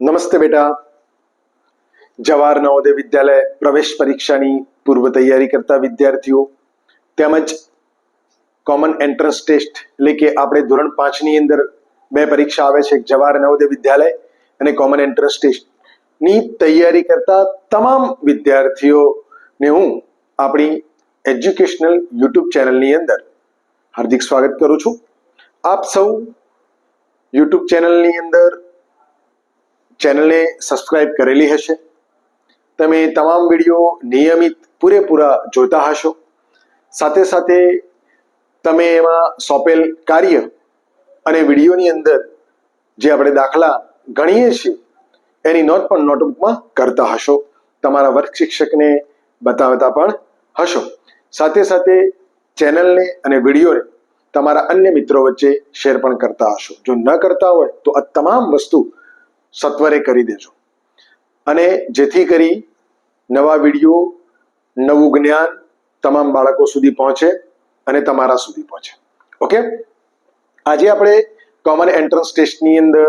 નમસ્તે બેટા. જવાહર નવોદય વિદ્યાલય પ્રવેશ પરીક્ષાની પૂર્વ તૈયારી કરતા વિદ્યાર્થીઓ, તેમજ કોમન એન્ટ્રન્સ ટેસ્ટ એટલે કે આપણે ધોરણ પાંચની અંદર બે પરીક્ષા આવે છે જવાહર નવોદય વિદ્યાલય અને કોમન એન્ટ્રન્સ ટેસ્ટની તૈયારી કરતા તમામ વિદ્યાર્થીઓને હું આપણી એજ્યુકેશનલ યુટ્યુબ ચેનલની અંદર હાર્દિક સ્વાગત કરું છું. આપ સૌ યુટ્યુબ ચેનલની અંદર ચેનલને સબસ્ક્રાઇબ કરેલી હશે. તમે તમામ વીડિયો નિયમિત પૂરેપૂરા જોતા હશો. સાથે સાથે તમે એમાં સોંપેલ કાર્ય અને વિડીયોની અંદર જે આપણે દાખલા ગણીએ છીએ, એની નોટ પણ નોટબુકમાં કરતા હશો. તમારા વર્ગ શિક્ષકને બતાવતા પણ હશો. સાથે સાથે ચેનલને અને વિડીયોને તમારા અન્ય મિત્રો વચ્ચે શેર પણ કરતા હશો. જો ન કરતા હોય તો આ તમામ વસ્તુ સત્વરે કરી દેજો. અને જેથી કરી નવા વીડિયો, નવું જ્ઞાન તમામ બાળકો સુધી પહોંચે અને તમારા સુધી પહોંચે. ઓકે આજે આપણે કોમન એન્ટ્રન્સ ટેસ્ટની અંદર,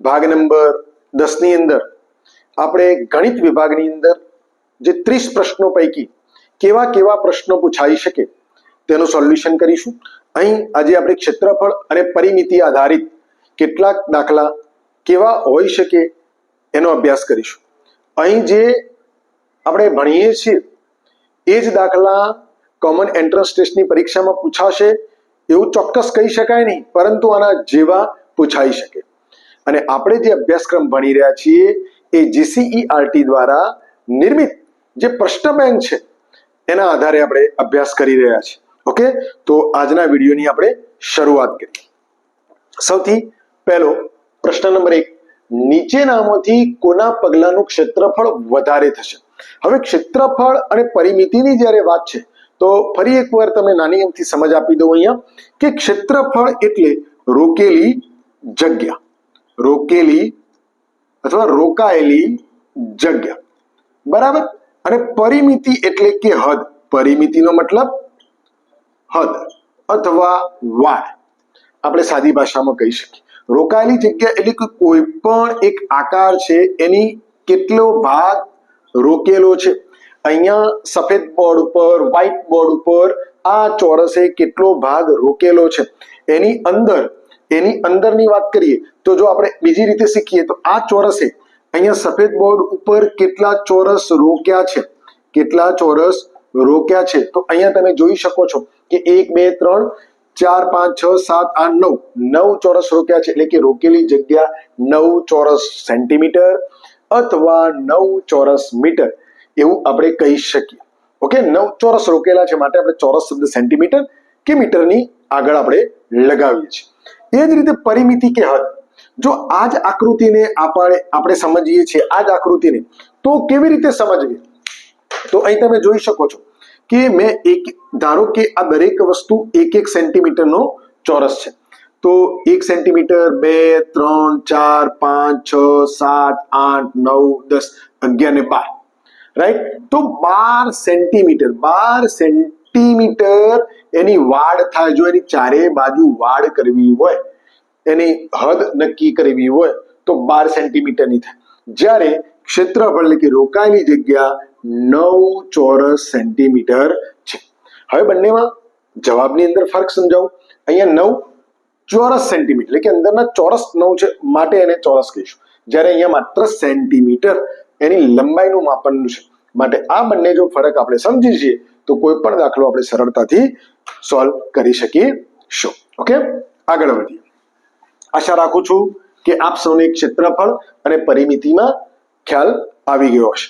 ભાગ નંબર દસની અંદર, આપણે ગણિત વિભાગની અંદર જે ત્રીસ પ્રશ્નો પૈકી કેવા કેવા પ્રશ્નો પૂછાઈ શકે તેનું સોલ્યુશન કરીશું. અહીં આજે આપણે ક્ષેત્રફળ અને પરિમિતિ આધારિત કેટલાક દાખલા કેવા હોઈ શકે એનો અભ્યાસ કરીશું. અહીં જે આપણે ભણીએ છીએ, એ જ દાખલા કોમન એન્ટ્રન્સ ટેસ્ટની પરીક્ષામાં પૂછાશે. એવું ચોક્કસ કહી શકાય નહીં, પરંતુ આના જેવા પૂછાઈ શકે. અને આપણે જે અભ્યાસક્રમ ભણી રહ્યા છીએ, એ જીસીઈઆરટી દ્વારા નિર્મિત જે પ્રશ્ન બેંક છે, એના આધારે આપણે અભ્યાસ કરી રહ્યા છીએ. ઓકે? તો આજના વિડીયોની આપણે શરૂઆત કરીએ. સૌથી પહેલો પ્રશ્ન નંબર એક નીચેનામાંથી કોના પગલાનું ક્ષેત્રફળ વધારે થશે? હવે ક્ષેત્રફળ અને પરિમિતિની જ્યારે વાત છે, તો ફરી એકવાર તમે નાની એમથી સમજ આપી દઉં અહીંયા કે ક્ષેત્રફળ એટલે રોકેલી જગ્યા. રોકેલી અથવા રોકાયેલી જગ્યા. બરાબર? અને પરિમિતિ એટલે કે હદ. પરિમિતિનો મતલબ હદ અથવા વાડ આપણે સાદી ભાષામાં કહી શકીએ. રોકાયેલી જગ્યા એટલે કે કોઈ પણ એક આકાર છે એની કેટલો ભાગ રોકેલો છે. અહીંયા સફેદ બોર્ડ ઉપર, વ્હાઇટ બોર્ડ ઉપર આ ચોરસે કેટલો ભાગ રોકેલો છે. એની અંદર, એની અંદરની વાત કરીએ તો જો આપણે બીજી રીતે શીખીએ તો આ ચોરસે અહીંયા સફેદ બોર્ડ ઉપર કેટલા ચોરસ રોક્યા છે. કેટલા ચોરસ રોક્યા છે. તો અહીંયા તમે જોઈ શકો છો કે એક, બે, ત્રણ ચાર પાંચ છ સાત આઠ નવ. નવ ચોરસ રોક્યા છે એટલે કે રોકેલી જગ્યા નવ ચોરસ સેન્ટીમીટર અથવા નવ ચોરસ મીટર એવું આપણે કહી શકીએ. ઓકે? નવ ચોરસ રોકેલા છે માટે આપણે ચોરસ શબ્દ સેન્ટીમીટર કે મીટરની આગળ આપણે લગાવીએ છીએ. એ જ રીતે પરિમિતિ કે હદ. જો આ જ આકૃતિને આપણે આપણે સમજીએ છીએ આ જ આકૃતિને, તો કેવી રીતે સમજવી? તો અહીં તમે જોઈ શકો છો. કે મેં એક, ધારો કે આ દરેક વસ્તુ એક એક સેન્ટીમીટરનો ચોરસ છે. તો એક સેન્ટીમીટર બે, ત્રણ, ચાર, પાંચ, છ, સાત, આઠ, નવ, દસ, અગિયાર ને બાર. રાઈટ તો બાર સેન્ટીમીટર બાર સેન્ટીમીટર એની વાડ થાય. જો એની ચારે બાજુ વાડ કરવી હોય, એની હદ નક્કી કરવી હોય, તો બાર સેન્ટીમીટરની થાય. જ્યારે ક્ષેત્રફળ એટલે કે રોકાયેલી જગ્યા નવ ચોરસ સેન્ટીમીટર છે. હવે બંનેમાં જવાબની અંદર ફરક સમજાવું. અહીંયા નવ ચોરસ સેન્ટીમીટર, એટલે કે અંદરના ચોરસ નવ છે, માટે એને ચોરસ કહીશું. જ્યારે અહીંયા માત્ર સેન્ટીમીટર એની લંબાઈનું માપનનું છે. માટે આ બંને જો ફરક આપણે સમજી છીએ તો કોઈ પણ દાખલો આપણે સરળતાથી સોલ્વ કરી શકીશું. ઓકે આગળ વધીએ. આશા રાખું છું કે આપ સૌને ક્ષેત્રફળ અને પરિમિતિમાં ખ્યાલ આવી ગયો હશે.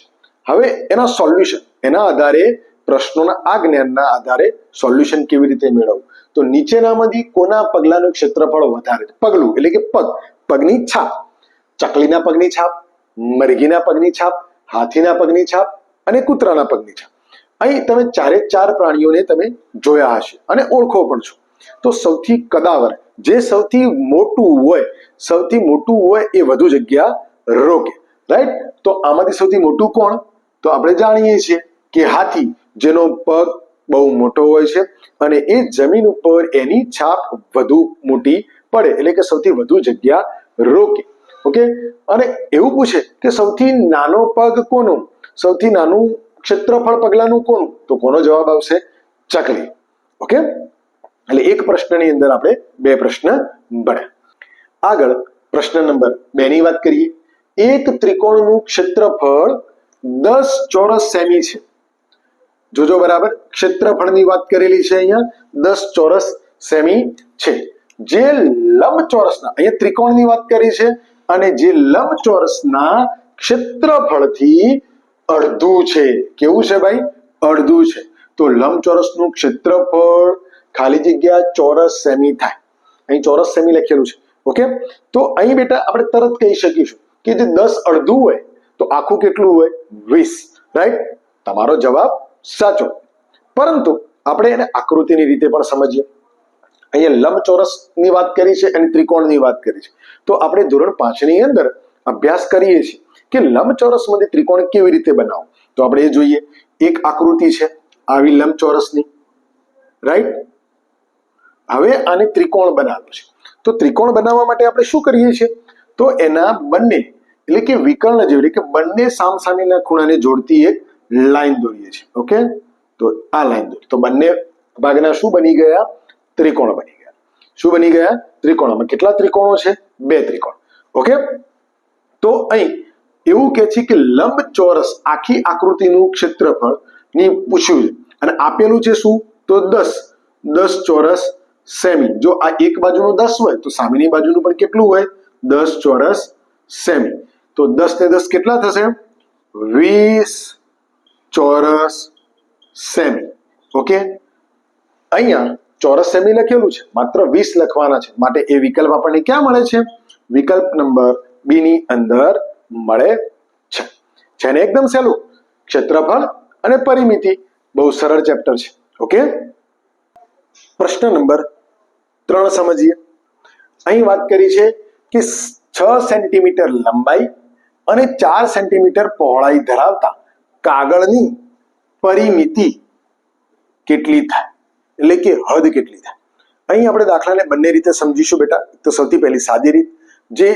હવે એના સોલ્યુશન એના આધારે પ્રશ્નોના, આ જ્ઞાનના આધારે સોલ્યુશન કેવી રીતે મેળવવું? તો નીચેનામાંથી કોના પગલાનું ક્ષેત્રફળ વધારે? પગલું, એટલે કે પગ. પગની છાપ. ચકલીના પગની છાપ, મરઘીના પગની છાપ, હાથીના પગની છાપ અને કૂતરાના પગની છાપ. અહીં તમે ચારે ચાર પ્રાણીઓને તમે જોયા હશે અને ઓળખો પણ છો. તો સૌથી કદાવર, જે સૌથી મોટું હોય, સૌથી મોટું હોય એ વધુ જગ્યા રોકે. રાઈટ તો આમાંથી સૌથી મોટું કોણ? તો આપણે જાણીએ છીએ કે હાથી જેનો પગ બહુ મોટો હોય છે અને એ જમીન ઉપર એની છાપ વધુ મોટી પડે, એટલે કે સૌથી વધુ જગ્યા રોકે. ઓકે? અને એવું પૂછે કે સૌથી નાનો પગ કોનો? સૌથી નાનું ક્ષેત્રફળ પગલાનું કોનું? તો કોનો જવાબ આવશે? ચકલી. ઓકે? એટલે એક પ્રશ્નની અંદર આપણે બે પ્રશ્ન ભણ્યા આગળ પ્રશ્ન નંબર બે ની વાત કરીએ. એક ત્રિકોણનું ક્ષેત્રફળ દસ ચોરસ સેમી છે. જોજો બરાબર, ક્ષેત્રફળની વાત કરેલી છે અહીંયા. દસ ચોરસ સેમી છે. જે લંબચોરસના, અહીંયા ત્રિકોણની વાત કરી છે અને જે લંબચોરસના ક્ષેત્રફળથી અડધું છે. કેવું છે ભાઈ? અડધું છે. તો લંબચોરસનું ક્ષેત્રફળ ખાલી જગ્યા ચોરસ સેમી થાય. અહીં ચોરસ સેમી લખેલું છે. ઓકે? તો અહીં બેટા આપણે તરત કહી શકીશું કે જે દસ અડધું હોય તો આખું કેટલું હોય? વીસ રાઈટ તમારો જવાબ સાચો. પરંતુ આપણે એને આકૃતિની રીતે પણ સમજીએ. અહીંયા લંબચોરસની વાત કરી છે અને ત્રિકોણની વાત કરી છે. તો આપણે ધોરણ પાંચની અંદર અભ્યાસ કરીએ છીએ કે લંબચોરસમાંથી ત્રિકોણ કેવી રીતે બનાવો તો આપણે એ જોઈએ. એક આકૃતિ છે આવી લંબચોરસની રાઈટ હવે આને ત્રિકોણ બનાવ્યું છે. તો ત્રિકોણ બનાવવા માટે આપણે શું કરીએ છીએ? તો એના બંને એટલે કે વિકર્ણ જેવી કે બંને સામસામેના ખૂણાને જોડતી એક લાઈન દોરીએ છીએ, ઓકે? તો આ લાઈન દોરી. તો બંને ભાગના શું બની ગયા? ત્રિકોણ બની ગયા. શું બની ગયા? ત્રિકોણમાં. કેટલા ત્રિકોણો છે? બે ત્રિકોણ. ઓકે? તો અહીં એવું કે છે કે લંબ ચોરસ આખી આકૃતિનું ક્ષેત્રફળની પૂછ્યું છે. અને આપેલું છે શું? તો દસ. દસ ચોરસ સેમી. જો આ એક બાજુનું દસ હોય, તો સામેની બાજુનું પણ કેટલું હોય? દસ ચોરસ સેમી. તો દસ ને દસ કેટલા થશે? વીસ ચોરસ સેમી. ઓકે? અહીંયા ચોરસ સેમી લખેલું છે. માત્ર વીસ લખવાના છે. માટે એ વિકલ્પ આપણને ક્યાં મળે છે? વિકલ્પ નંબર બી ની અંદર મળે છે. જેને એકદમ સહેલું ક્ષેત્રફળ અને પરિમિતિ. બહુ સરળ ચેપ્ટર છે. ઓકે? પ્રશ્ન નંબર ત્રણ સમજીએ. અહીં વાત કરી છે કે છ સેન્ટીમીટર લંબાઈ અને ચાર સેન્ટીમીટર પહોળાઈ ધરાવતા કાગળની પરિમિતિ કેટલી થાય? એટલે કે હદ કેટલી થાય? અહીં આપણે દાખલાને બંને રીતે સમજીશું બેટા. તો સૌથી પહેલી સાદી રીત, જે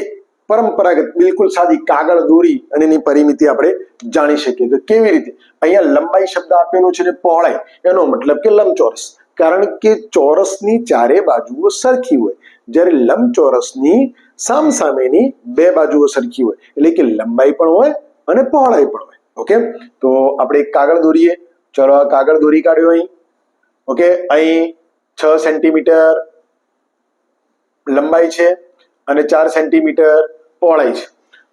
પરંપરાગત, બિલકુલ સાદી કાગળ, દોરી અને એની પરિમિતિ આપણે જાણી શકીએ. તો કેવી રીતે? અહીંયા લંબાઈ શબ્દ આપેલો છે પહોળાઈ. એનો મતલબ કે લંબચોરસ. કારણ કે ચોરસની ચારે બાજુઓ સરખી હોય. જ્યારે લંબચોરસની સામસામેની બે બાજુઓ સરખી હોય, એટલે કે લંબાઈ પણ હોય અને પહોળાઈ પણ હોય. ઓકે? તો આપણે એક કાગળ દોરીએ. ચલો આ કાગળ દોરી કાઢ્યો અહીં. ઓકે? અહીં છ સેન્ટીમીટર લંબાઈ છે અને ચાર સેન્ટીમીટર પહોળાઈ છે.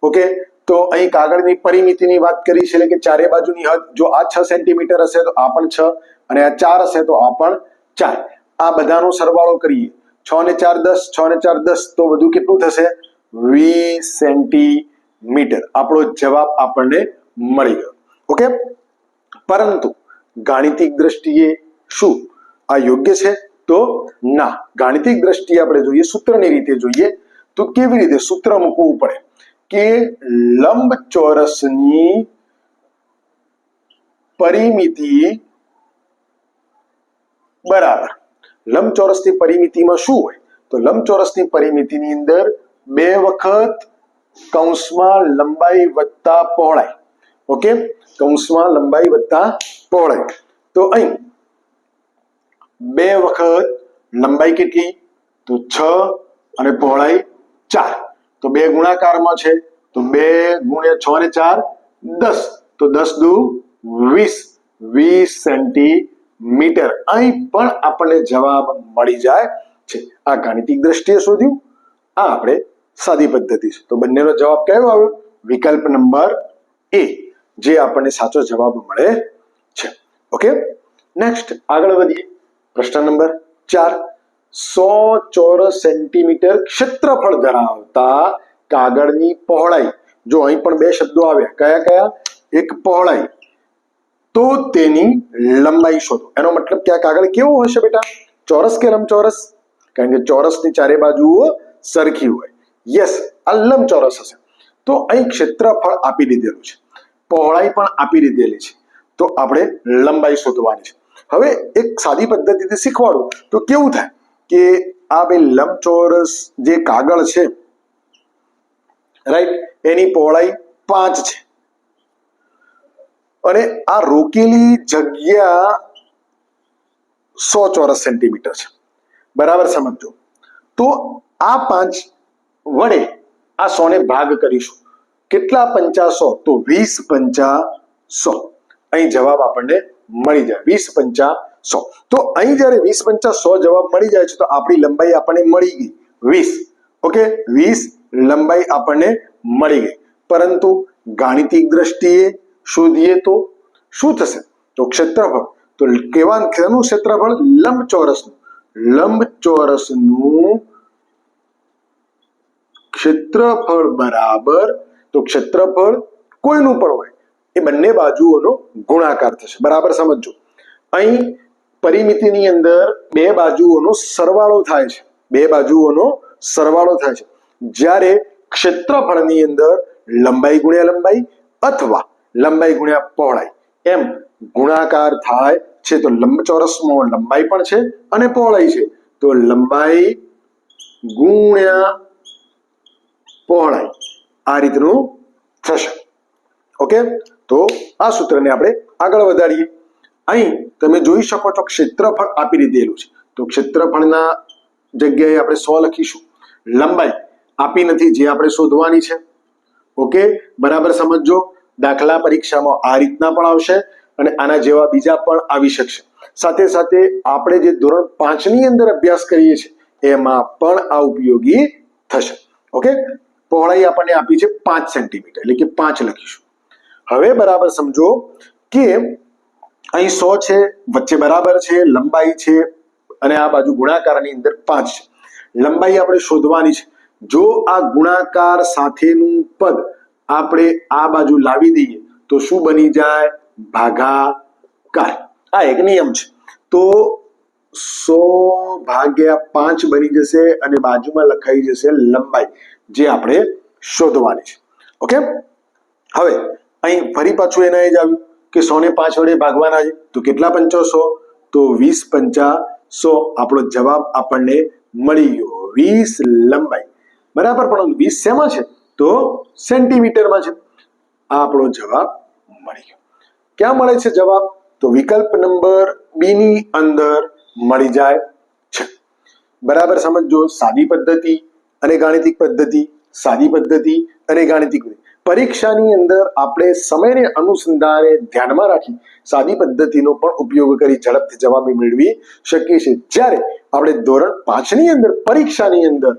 ઓકે? તો અહીં કાગળની પરિમિતિની વાત કરી છે એટલે કે ચારે બાજુની હદ. જો આ છ સેન્ટીમીટર હશે તો આ પણ છ અને આ ચાર હશે તો આ પણ ચાર. આ બધાનો સરવાળો કરીએ. છ ને ચાર દસ, છ ને ચાર દસ તો વધુ કેટલું થશે? વીસ સેન્ટીમીટર. આપણો જવાબ આપણને મળી ગયો. ઓકે? પરંતુ ગાણિતિક દ્રષ્ટિએ શું? આ યોગ્ય છે? તો ના. ગાણિતિક દ્રષ્ટિએ આપણે જોઈએ, સૂત્રની રીતે જોઈએ, તો કેવી રીતે સૂત્ર મૂકવું પડે? કે લંબચોરસની પરિમિતિ બરાબર. લંબચોરસની પરિમિતિમાં શું હોય? તો લંબચોરસની પરિમિતિની અંદર બે વખત કૌંસમાં લંબાઈ વત્તા પહોળાઈ. ઓકે? કૌંસમાં લંબાઈ વત્તા પહોળાઈ. તો અહીં બે વખત લંબાઈ કેટલી? તો છ અને પહોળાઈ ચાર. તો બે ગુણાકારમાં છે, તો બે ગુણ્યા છ ને ચાર દસ. તો દસ દુ વીસ. વીસ સેન્ટીમીટર અહીં પણ આપણને જવાબ મળી જાય છે. આ ગાણિતિક દ્રષ્ટિએ શોધ્યું. આ આપણે સાદી પદ્ધતિ છે. તો બંનેનો જવાબ કયો આવ્યો? વિકલ્પ નંબર એ, જે આપણને સાચો જવાબ મળે છે. ઓકે નેક્સ્ટ આગળ વધીએ. પ્રશ્ન નંબર ચાર. સો ચોરસ સેન્ટીમીટર ક્ષેત્રફળ ધરાવતા કાગળની પહોળાઈ. જો અહીં પણ બે શબ્દો આવ્યા. કયા કયા? એક પહોળાઈ. તો તેની લંબાઈ શોધો એનો મતલબ કે આ કાગળ કેવો હશે બેટા ચોરસ કે લંબચોરસ કારણ કે ચોરસની ચારે બાજુઓ સરખી હોય યસ આ લંબચોરસ હશે તો અહીં ક્ષેત્રફળ આપી દીધેલું છે પહોળાઈ પણ આપી દીધેલી છે તો આપણે લંબાઈ શોધવાની છે હવે એક સાદી પદ્ધતિથી શીખવાડું તો કેવું થાય કે આ બે લંબચોરસ જે કાગળ છે રાઈટ એની પહોળાઈ પાંચ છે અને આ રોકેલી જગ્યા સો ચોરસ સેન્ટીમીટર છે. બરાબર સમજો તો આ પાંચ વડે આ સોને ભાગ કરીશું. કેટલા પંચા સો? તો વીસ પંચા સો. અહીં જવાબ આપણને મળી જાય. વીસ પંચા સો. તો અહીં જ્યારે વીસ પંચા સો જવાબ મળી જાય છે, તો આપણી લંબાઈ આપણને મળી ગઈ. વીસ. ઓકે? વીસ લંબાઈ આપણને મળી ગઈ. પરંતુ ગાણિતિક દ્રષ્ટિએ શોધીએ તો? શું થશે? તો ક્ષેત્રફળ. તો કેવા કેનું ક્ષેત્રફળ? લંબચોરસનું. લંબચોરસનું ક્ષેત્રફળ બરાબર. તો ક્ષેત્રફળ કોઈનું પણ હોય, એ બંને બાજુઓનો ગુણાકાર થશે. બરાબર સમજો અહીં પરિમિતિની અંદર બે બાજુઓનો સરવાળો થાય છે. બે બાજુઓનો સરવાળો થાય છે. જ્યારે ક્ષેત્રફળની અંદર લંબાઈ ગુણ્યા લંબાઈ અથવા લંબાઈ ગુણ્યા પહોળાઈ. એમ ગુણાકાર થાય છે તો લંબચોરસમાં લંબાઈ પણ છે અને પહોળાઈ છે. તો લંબાઈ ગુણ્યા પહોળાઈ આ રીતનું થશે. ઓકે? તો આ સૂત્રને આપણે આગળ વધારીએ. અહીં તમે જોઈ શકો છો ક્ષેત્રફળ આપી દીધેલું છે. તો ક્ષેત્રફળના જગ્યાએ આપણે સો લખીશું. લંબાઈ આપી નથી જે આપણે શોધવાની છે. ઓકે? બરાબર સમજો દાખલા પરીક્ષામાં આ રીતના પણ આવશે અને આના જેવા બીજા પણ આવી શકશે. સાથે સાથે આપણે જે ધોરણ પાંચની અંદર અભ્યાસ કરીએ છીએ, એમાં પણ આ ઉપયોગી થશે. ઓકે? પહોળાઈ આપણને આપી છે પાંચ સેન્ટીમીટર, એટલે કે પાંચ લખીશું. હવે બરાબર સમજો કે અહીં સો છે, વચ્ચે બરાબર છે, લંબાઈ છે, અને આ બાજુ ગુણાકારની અંદર પાંચ છે. લંબાઈ આપણે શોધવાની છે. જો આ ગુણાકાર સાથેનું પદ આપણે આ બાજુ લાવી દઈએ, તો શું બની જાય? ભાગાકાર. આ એક નિયમ છે. તો સો ભાગ્યા પાંચ બની જશે અને બાજુમાં લખાઈ જશે લંબાઈ, જે આપણે શોધવાની છે. ઓકે? હવે, અહીં ફરી પાછું એના એ જ આવ્યું કે સો ને પાંચ વડે ભાગવાના છે. તો કેટલા પંચો સો? તો વીસ પંચા સો. આપણો જવાબ આપણને મળી ગયો. વીસ લંબાઈ. બરાબર? પણ વીસ શેમાં છે? તો સેન્ટીમીટરમાં છે આ આપણો જવાબ મળી ગયો. ક્યાં મળે છે જવાબ? તો વિકલ્પ નંબર બી ની અંદર મળી જાય છે. બરાબર સમજો સાદી પદ્ધતિ અને ગાણિતિક પદ્ધતિ, સાદી પદ્ધતિ અને ગાણિતિક પરીક્ષાની અંદર આપણે સમયને અનુસંધાને ધ્યાનમાં રાખી સાદી પદ્ધતિનો પણ ઉપયોગ કરી ઝડપથી જવાબ મેળવી શકીએ છીએ. જ્યારે આપણે ધોરણ પાંચની અંદર, પરીક્ષાની અંદર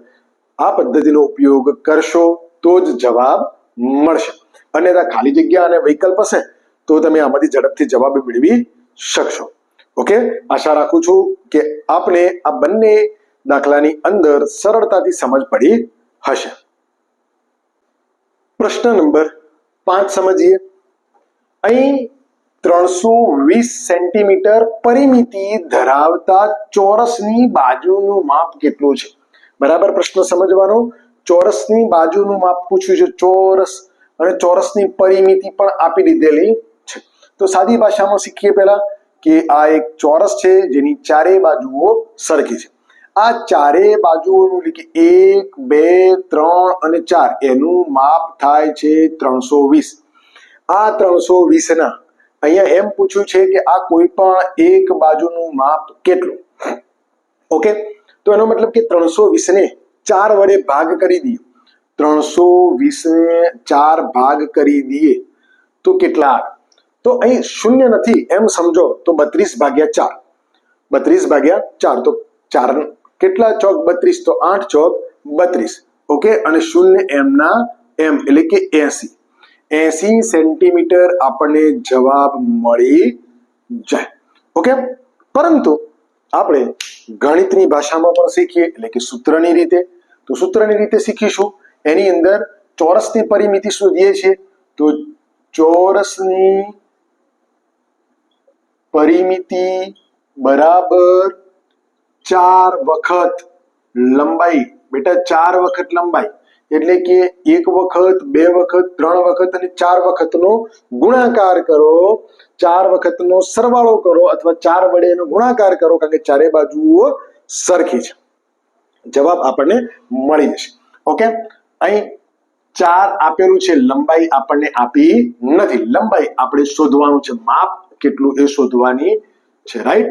આ પદ્ધતિનો ઉપયોગ કરશો તો જ જવાબ મળશે. અને ખાલી જગ્યા અને વિકલ્પ હશે, તો તમે આમાંથી ઝડપથી જવાબ મેળવી શકશો. ઓકે આશા રાખું છું કે આપને આ બંને દાખલાની અંદર સરળતાથી સમજ પડી હશે. પ્રશ્ન નંબર પાંચ સમજીએ. અહીં ત્રણસો વીસ સેન્ટીમીટર પરિમિતિ ધરાવતા ચોરસની બાજુનું માપ કેટલું છે? બરાબર પ્રશ્ન સમજવાનો? ચોરસની બાજુનું માપ પૂછ્યું છે, ચોરસ અને ચોરસની પરિમિતિ પણ આપી દીધેલી છે. તો સાદી ભાષામાં શીખીએ પહેલા કે આ એક ચોરસ છે, જેની ચારેય બાજુઓ સરખી છે. આ ચારેય બાજુઓનું એટલે કે એક, બે, ત્રણ અને ચાર, એનું માપ થાય છે ત્રણસો વીસ. આ ત્રણસો વીસના અહીંયા એમ પૂછ્યું છે કે આ કોઈ પણ એક બાજુનું માપ કેટલું? ઓકે? તો એનો મતલબ કે ત્રણસો વીસને ચાર વડે ભાગ કરી દઈએ. ત્રણસો વીસને ચાર ભાગ કરી દઈએ. તો કેટલા તો અહીં શૂન્ય નથી. એમ સમજો તો બત્રીસ ભાગ્યા ચાર. બત્રીસ ભાગ્યા ચાર. તો ચાર કેટલા ચોક? બત્રીસ. તો આઠ ચોક બત્રીસ. ઓકે? અને શૂન્ય એમના એમ. એટલે કે એસી. એસી સેન્ટીમીટર આપણને જવાબ મળી જાય. ઓકે? પરંતુ આપણે ગણિતની ભાષામાં પણ શીખીએ, એટલે કે સૂત્રની રીતે. તો સૂત્રની રીતે શીખીશું. એની અંદર ચોરસની પરિમિતિ શોધીએ છીએ. તો ચોરસની પરિમિતિ બરાબર ચાર વખત લંબાઈ. બેટા, ચાર વખત લંબાઈ. એટલે કે એક વખત, બે વખત, ત્રણ વખત અને ચાર વખતનો ગુણાકાર કરો. ચાર વખતનો સરવાળો કરો અથવા ચાર વડે એનો ગુણાકાર કરો. કારણ કે ચારે બાજુઓ સરખી છે. જવાબ આપણને મળી જશે. ઓકે અહીં ચાર આપેલું છે, લંબાઈ આપણને આપી નથી. લંબાઈ આપણે શોધવાનું છે. માપ કેટલું એ શોધવાની છે રાઈટ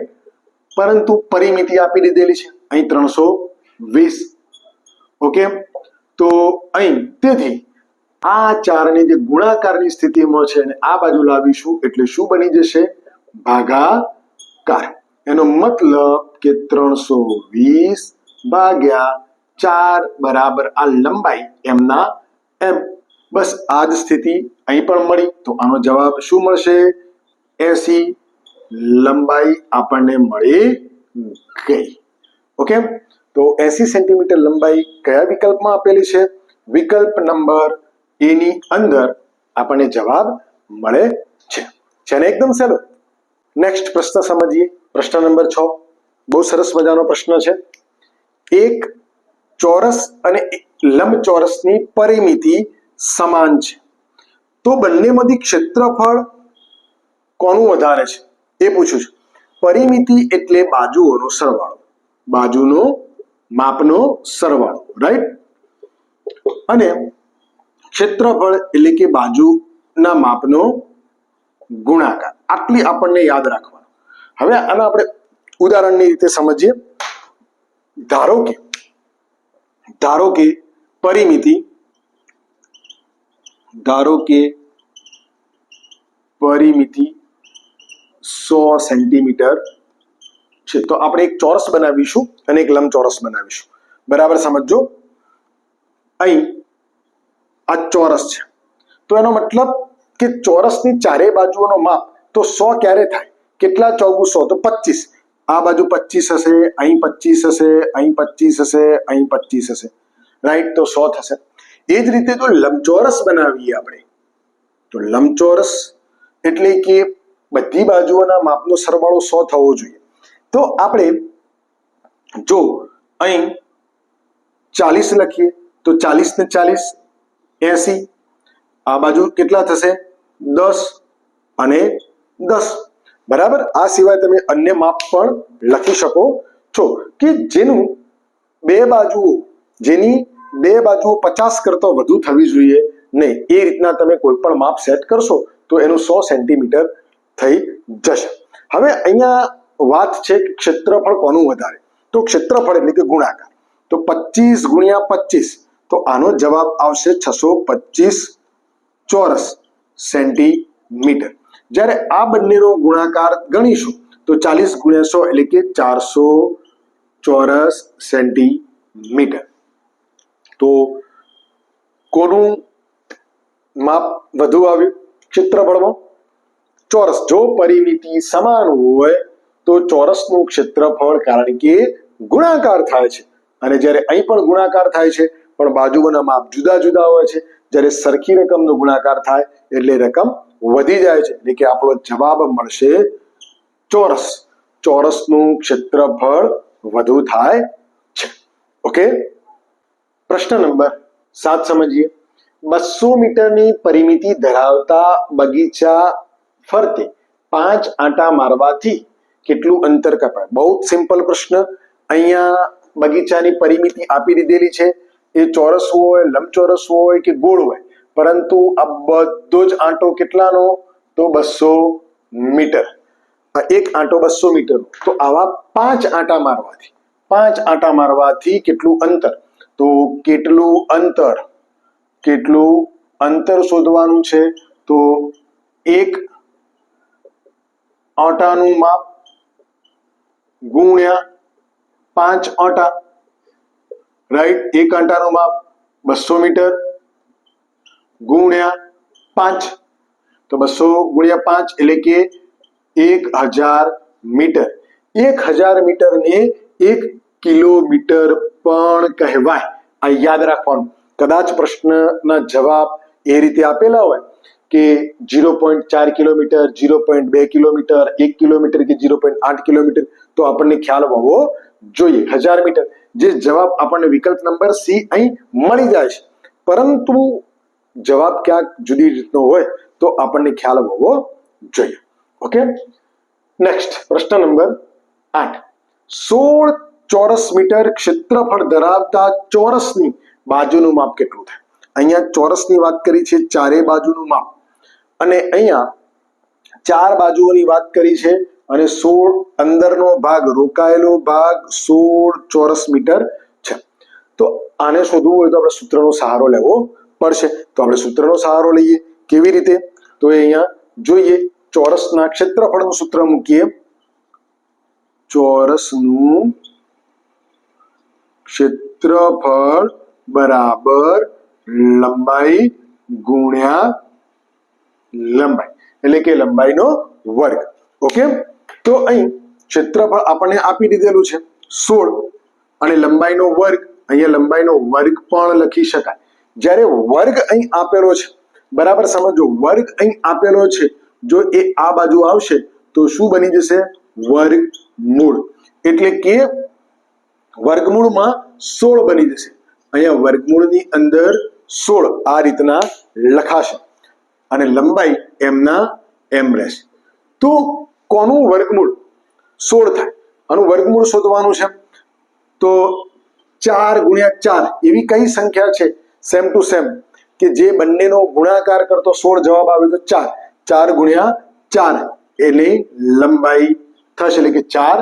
પરંતુ પરિમિતિ આપી દીધેલી છે. અહીં ત્રણસો વીસ. ઓકે તો અહીં તેથી આ ચારની જે ગુણાકારની સ્થિતિમાં છે અને આ બાજુ લાવીશું એટલે શું બની જશે? ભાગાકાર. એનો મતલબ કે ત્રણસો વીસ ભાગ્યા ચાર બરાબર આ લંબાઈ એમના એમ. બસ આ જ સ્થિતિ અહીં પણ મળી. તો આનો જવાબ શું મળશે? એસી લંબાઈ આપણને મળી ગઈ. ઓકે? તો એસી સેન્ટીમીટર લંબાઈ કયા વિકલ્પમાં આપેલી છે? વિકલ્પ નંબર એની અંદર આપણને જવાબ મળે છે. છે ને એકદમ સહેલો નેક્સ્ટ પ્રશ્ન સમજીએ. પ્રશ્ન નંબર છ. બહુ સરસ મજાનો પ્રશ્ન છે. એક ચોરસ અને લંબચોરસની પરિમિતિ સમાન છે. તો બંનેમાંથી ક્ષેત્રફળ કોનું વધારે છે? એ પૂછ્યું છે. પરિમિતિ એટલે બાજુઓનો સરવાળો. બાજુનો, માપનો સરવાળો રાઈટ અને ક્ષેત્રફળ એટલે કે બાજુના માપનો ગુણાકાર. આટલી આપણને યાદ રાખવાનું. હવે આના આપણે ઉદાહરણની રીતે સમજીએ. ધારો કે ધારો કે પરિમિતિ, ધારો કે પરિમિતિ સો સેન્ટીમીટર છે. તો આપણે એક ચોરસ બનાવીશું અને એક લંબચોરસ બનાવીશું. બરાબર સમજો અહીં આ ચોરસ છે. તો એનો મતલબ કે ચોરસની ચારે બાજુઓનો માપ તો સો ક્યારે થાય? કેટલા ચોગુ સો? તો પચીસ. આ બાજુ પચીસ હશે, અહીં પચીસ હશે, અહીં પચીસ હશે, અહીં પચીસ હશે. રાઈટ તો સો થશે. એ જ રીતે જો લંબચોરસ બનાવીએ આપણે, તો લંબચોરસ એટલે કે બધી બાજુઓના માપનો સરવાળો સો થવો જોઈએ. તો આપણે જો અહીં ચાલીસ લખીએ, તો ચાલીસ ને ચાલીસ, એસી, આ બાજુ કેટલા થશે? દસ અને દસ. બરાબર? આ સિવાય તમે અન્ય માપ પણ લખી શકો. છો કે જેનું બે બાજુઓ, જેની બે બાજુઓ પચાસ કરતો વધુ થવી જોઈએ નહીં એ રીતના તમે કોઈ પણ માપ સેટ કરશો, તો એનું સો સેન્ટીમીટર થઈ જશે. હવે અહીંયા વાત છે ક્ષેત્રફળ કોનું વધારે? તો ક્ષેત્રફળ એટલે કે ગુણાકાર. તો પચીસ ગુણ્યા પચીસ, તો આનો જવાબ આવશે છસો પચીસ ચોરસ સેન્ટીમીટર. જ્યારે આ બંનેનો ગુણાકાર ગણીશું, તો ચાલીસ ગુણ્યા સો એટલે કે ચારસો ચોરસ સેન્ટીમીટર. તો કોનું માપ વધુ આવ્યું? ક્ષેત્રફળમાં ચોરસ. જો પરિમિતિ સમાન હોય, તો ચોરસનું ક્ષેત્રફળ કારણ કે ગુણાકાર થાય છે. અને જ્યારે અહીં પણ ગુણાકાર થાય છે, પણ બાજુઓના માપ જુદા જુદા હોય છે. જ્યારે સરખી રકમનો ગુણાકાર થાય, એટલે રકમ વધી જાય છે. એટલે કે આપણો જવાબ મળશે ચોરસ. ચોરસનું ક્ષેત્રફળ વધુ થાય છે. ઓકે? પ્રશ્ન નંબર સાત સમજીએ. બસો મીટરની પરિમિતિ ધરાવતા બગીચા ફરતે પાંચ આંટા મારવાથી કેટલું અંતર કપાય? બહુ સિમ્પલ પ્રશ્ન. અહીંયા બગીચાની પરિમિતિ આપી દીધેલી છે. એ ચોરસ હોય, લંબચોરસ હોય કે ગોળ હોય? પરંતુ આ બધો જ આંટો કેટલાનો? તો બસો મીટર. એક આંટો બસો મીટર તો આવા પાંચ આંટા મારવાથી, પાંચ આંટા મારવાથી કેટલું અંતર? તો કેટલું અંતર? કેટલું અંતર શોધવાનું છે? તો એક આંટાનું માપ ગુણ્યા પાંચ આંટા. રાઈટ? એક આંટાનું માપ બસો મીટર. ગુણ્યા પાંચ. તો બસો ગુણ્યા પાંચ એટલે કે એક હજાર મીટર. એક હજાર મીટરને એક કિલોમીટર પણ કહેવાય. આ યાદ રાખવાનું. કદાચ પ્રશ્નના જવાબ એ રીતે આપેલા હોય કે ઝીરો પોઈન્ટ ચાર કિલોમીટર, ઝીરો પોઈન્ટ બે કિલોમીટર, એક કિલોમીટર કે ઝીરો પોઈન્ટ આઠ કિલોમીટર, તો આપણને ખ્યાલ હોવો જોઈએ. હજાર મીટર. જે જવાબ આપણને વિકલ્પ નંબર સી અહીં મળી જાય છે. પરંતુ જવાબ ક્યાંક જુદી રીતનો હોય તો આપણને ખ્યાલ હોવો જોઈએ. ઓકે નેક્સ્ટ પ્રશ્ન નંબર આઠ. સોળ ચોરસ મીટર ક્ષેત્રફળ ધરાવતા ચોરસની બાજુનું માપ કેટલું થાય? અહીંયા ચોરસની વાત કરી છે, ચારે બાજુનું માપ. અને અહીંયા ચાર બાજુઓની વાત કરી છે અને સોળ અંદરનો ભાગ, રોકાયેલો ભાગ સોળ ચોરસ મીટર છે. તો આને શોધવું હોય તો આપણે સૂત્રનો સહારો લેવો પડશે. તો આપણે સૂત્રનો સહારો લઈએ. કેવી રીતે? તો અહીંયા જોઈએ. ચોરસના ક્ષેત્રફળનું સૂત્ર મૂકીએ. ચોરસનું ક્ષેત્રફળ બરાબર લંબાઈ ગુણ્યા લંબાઈ. એટલે કે લંબાઈનો વર્ગ. ઓકે? તો અહીં ક્ષેત્રફળ આપણને આપી દીધેલું છે સોળ. અને લંબાઈનો વર્ગ, અહીંયા લંબાઈનો વર્ગ પણ લખી શકાય. જ્યારે વર્ગ અહીં આપેલો છે, બરાબર સમજો, વર્ગ અહીં આપેલો છે, જો એ આ બાજુ આવશે, તો શું બની જશે? વર્ગમૂળ. એટલે કે વર્ગમૂળમાં સોળ બની જશે. અહીંયા વર્ગમૂળની અંદર સોળ આ રીતના લખાશે. અને લંબાઈ એમના એમ રહેશે. તો કોનું વર્ગમૂળ? સોળ થાય. આનું વર્ગમૂળ શોધવાનું છે. તો ચાર ગુણ્યા ચાર એવી કઈ સંખ્યા છે? સેમ ટુ સેમ કે જે બંનેનો ગુણાકાર કરતો સોળ જવાબ આવે તો ચાર ચાર ગુણ્યા ચાર એની લંબાઈ થશે એટલે કે ચાર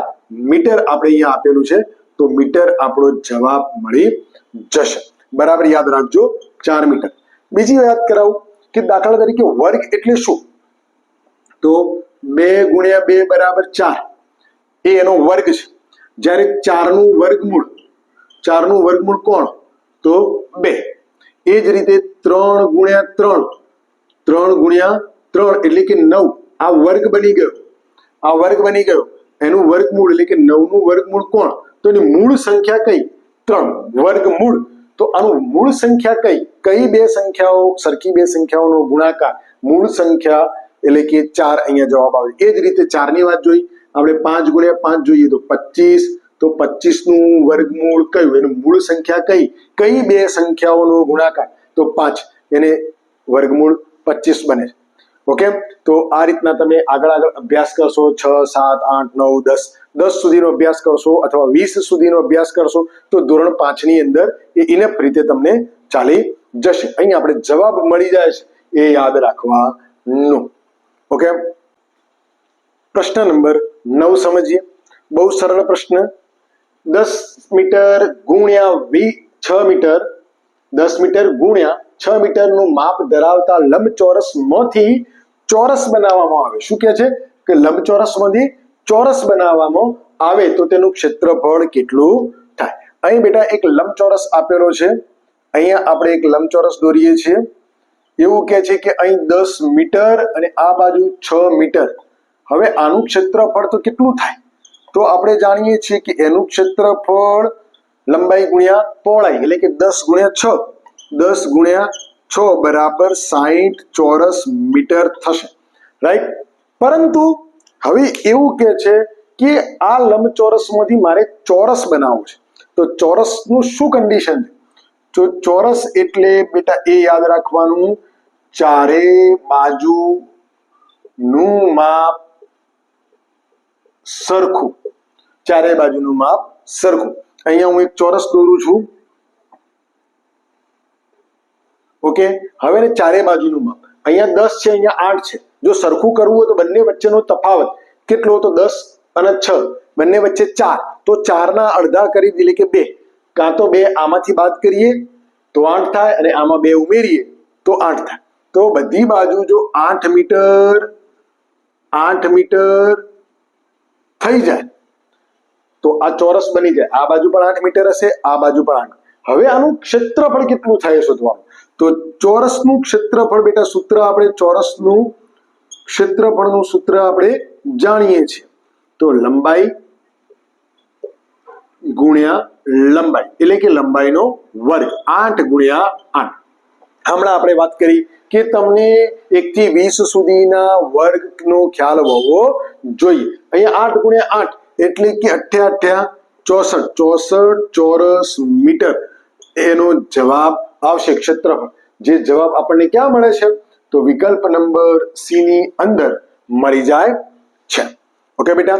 મીટર આપણે અહીંયા આપેલું છે તો મીટર આપણો જવાબ મળી જશે બરાબર યાદ રાખજો ચાર મીટર બીજી વાત કરાવું કે દાખલા તરીકે વર્ગ એટલે શું તો બે ગુણ્યા બે બરાબર ચાર એ એનો વર્ગ છે જ્યારે ચારનું વર્ગમૂળ ચારનું વર્ગમૂળ કોણ તો બે એ જ રીતે ત્રણ ગુણ્યા ત્રણ. ત્રણ ગુણ્યા ત્રણ એટલે કે નવ. આ વર્ગ બની ગયો. આ વર્ગ બની ગયો. એનું વર્ગમૂળ એટલે કે નવનું વર્ગમૂળ કોણ? તો એની મૂળ સંખ્યા કઈ? ત્રણ. વર્ગમૂળ. તો આનું મૂળ સંખ્યા કઈ? કઈ બે સંખ્યાઓ? સરખી બે સંખ્યાઓનો ગુણાકાર. મૂળ સંખ્યા એટલે કે ચાર અહીંયા જવાબ આવે. એ જ રીતે ચારની વાત જોઈ. આપણે પાંચ ગુણ્યા પાંચ જોઈએ તો પચીસ. તો પચીસનું વર્ગમૂળ કયું? એનું મૂળ સંખ્યા કઈ? કઈ બે સંખ્યાઓનો ગુણાકાર? તો પાંચ. એને વર્ગમૂળ પચીસ બને છે. ઓકે? તો આ રીતના તમે આગળ આગળ અભ્યાસ કરશો. છ, સાત, આઠ, નવ, દસ. દસ સુધીનો અભ્યાસ કરશો અથવા વીસ સુધીનો અભ્યાસ કરશો તો ધોરણ પાંચની અંદર એ ઇનફ રીતે તમને ચાલી જશે. અહીં આપણે જવાબ મળી જાય છે. એ યાદ રાખવાનો. ઓકે? પ્રશ્ન નંબર નવ સમજીએ. બહુ સરળ પ્રશ્ન. દસ મીટર ગુણ્યા વી છ મીટર, દસ મીટર ગુણ્યા છ મીટરનું માપ ધરાવતા લંબચોરસમાંથી ચોરસ બનાવવામાં આવે. શું કે છે? કે લંબચોરસમાંથી ચોરસ બનાવવામાં આવે તો તેનું ક્ષેત્રફળ કેટલું થાય. અહીં બેટા એક લંબચોરસ આપેલો છે. અહીંયા આપણે એક લંબચોરસ દોરીએ છીએ. એવું કહે છે કે અહીં દસ મીટર અને આ બાજુ છ મીટર. હવે આનું ક્ષેત્રફળ તો કેટલું થાય? તો આપણે જાણીએ છીએ કે એનું ક્ષેત્રફળ લંબાઈ ગુણ્યા પહોળાઈ, એટલે કે દસ ગુણ્યા છ. દસ ગુણ્યા છ બરાબર સાહીઠ ચોરસ મીટર થશે. રાઈટ પરંતુ હવે એવું કે છે કે આ લંબચોરસમાંથી મારે ચોરસ બનાવવું છે. તો ચોરસનું શું કન્ડિશન છે? તો ચોરસ એટલે બેટા એ યાદ રાખવાનું, ચારે બાજુ નું માપ સરખું. ચારે બાજુનું માપ સરખું. અહીંયા હું એક ચોરસ દોરું છું. ઓકે? હવે ને ચારે બાજુનું માપ. અહીંયા દસ છે, અહીંયા આઠ છે. જો સરખું કરવું હોય તો બંને વચ્ચેનો તફાવત કેટલો તો દસ અને છ. બંને વચ્ચે ચાર. તો ચારના અડધા કરી એટલે કે બે. કાં તો બે આમાંથી બાદ કરીએ, તો આઠ થાય અને આમાં બે ઉમેરીએ, તો આઠ થાય. તો બધી બાજુ જો આઠ મીટર આઠ મીટર થઈ જાય. તો આ ચોરસ બની જાય. આ બાજુ પણ આઠ મીટર હશે, આ બાજુ પણ આઠ. હવે આનું ક્ષેત્રફળ કેટલું થાય શોધવાનું. તો ચોરસનું ક્ષેત્રફળ બેટા સૂત્ર આપણે ચોરસનું ક્ષેત્રફળનું સૂત્ર આપણે જાણીએ છીએ. તો લંબાઈ ગુણ્યા લંબાઈ, એટલે કે લંબાઈનો વર્ગ. આઠ ગુણ્યા આઠ. હમણાં આપણે વાત કરી કે તમને એક થી વીસ સુધીના વર્ગનો ખ્યાલ હોવો જોઈએ. અહીંયા આઠ ગુણ્યા આઠ એટલે કે અઠ્યા અઠ્યા ચોસઠ ચોસઠ ચોરસ મીટર. એનો જવાબ આવશે ક્ષેત્રફળ જે જવાબ આપણને ક્યાં મળે છે? તો વિકલ્પ નંબર સી ની અંદર મળી જાય છે. ઓકે બેટા?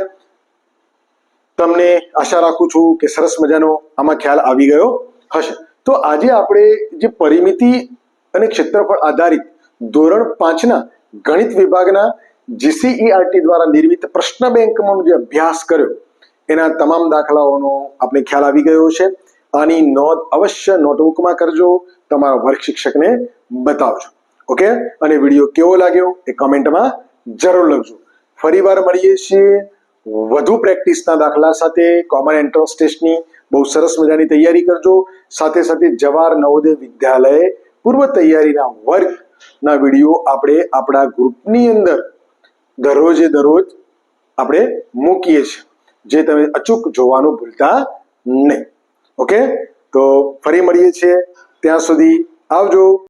તમને આશા રાખું છું કે સરસ મજાનો આમાં ખ્યાલ આવી ગયો હશે. તો આજે આપણે જે પરિમિતિ અને ક્ષેત્રફળ આધારિત ધોરણ પાંચના ગણિત વિભાગના જીસીઈઆરટી દ્વારા નિર્મિત પ્રશ્ન બેંકમાં જે અભ્યાસ કર્યો, એના તમામ દાખલાઓનો આપણે ખ્યાલ આવી ગયો છે આની નોંધ અવશ્ય નોટબુકમાં કરજો. તમારા વર્ગ શિક્ષકને બતાવજો. ઓકે? અને વીડિયો કેવો લાગ્યો એ કમેન્ટમાં જરૂર લખજો. ફરીવાર મળીએ છીએ વધુ પ્રેક્ટિસના દાખલા સાથે. કોમન એન્ટ્રન્સ ટેસ્ટની બહુ સરસ મજાની તૈયારી કરજો. સાથે સાથે જવાહર નવોદય વિદ્યાલય પૂર્વ તૈયારીના વર્ગના વીડિયો આપણે આપણા ગ્રુપની અંદર દરરોજે દરરોજ આપણે મૂકીએ છીએ, જે તમે અચૂક જોવાનું ભૂલતા નહીં. ઓકે? તો ફરી મળીએ છીએ. ત્યાં સુધી આવજો.